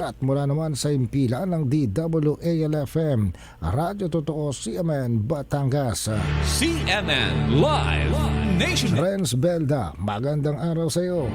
At mula naman sa impila ng DWALFM, Radyo Totoo CMN Batangas. CNN Live Nation. Renz Belda, magandang araw sa iyo.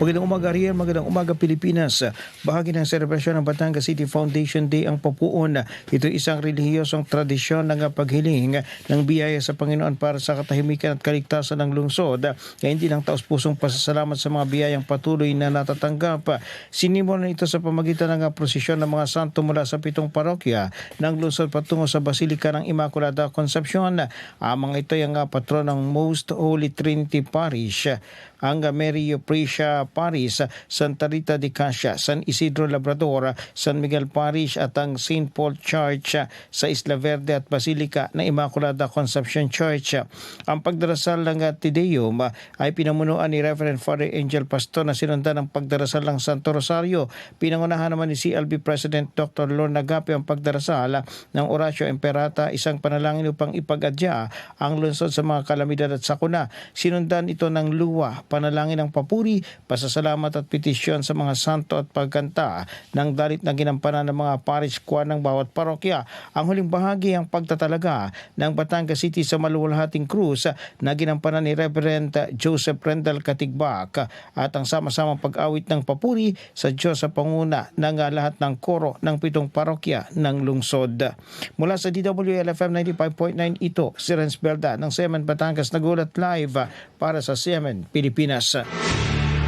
Magandang umaga Rian, magandang umaga Pilipinas. Bahagi ng selebrasyon ng Batangas City Foundation Day ang papuon. Ito isang relihiyosong tradisyon ng paghiling ng biyaya sa Panginoon para sa katahimikan at kaligtasan ng lungsod. Kaya hindi lang taos pusong pasasalamat sa mga biyayang patuloy na natatanggap. Sinimulan ito sa pamagitan ng prosesyon ng mga santo mula sa pitong parokya ng lungsod patungo sa Basilika ng Immaculada Concepcion. Ang mga ito ay ang patron ng Most Holy Trinity Parish ang Mario Precia Parish, Santa Rita de Cassia, San Isidro Labrador, San Miguel Parish at ang St. Paul Church sa Isla Verde at Basilica na Immaculada Conception Church. Ang pagdarasal ng Tideum ay pinamunuan ni Reverend Father Angel Pastor na sinundan ng pagdarasal ng Santo Rosario. Pinangunahan naman ni CLB President Dr. Lorna Gape ang pagdarasal ng Oratio Imperata, isang panalangin upang ipagadya ang lungsod sa mga kalamidad at sakuna. Sinundan ito ng luwa, panalangin ng papuri, pasasalamat at petisyon sa mga santo at pagkanta ng dalit na ginampanan ng mga parish kwan ng bawat parokya. Ang huling bahagi ang pagtatalaga ng Batangas City sa maluwalhating krus na ginampanan ni Reverend Joseph Rendell Katigbak at ang sama-samang pag-awit ng papuri sa Diyos sa panguna ng lahat ng koro ng pitong parokya ng lungsod. Mula sa DWLFM 95.9 ito, si Renz Belda ng Semen Batangas nagulat live para sa Semen, Pilipinas.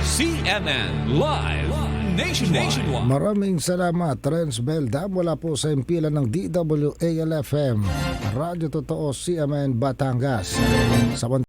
CNN Live Nationwide. Maraming salamat, Renz Belda, mula po sa impila ng DWALFM, Radyo Totoo CMN Batangas. Sa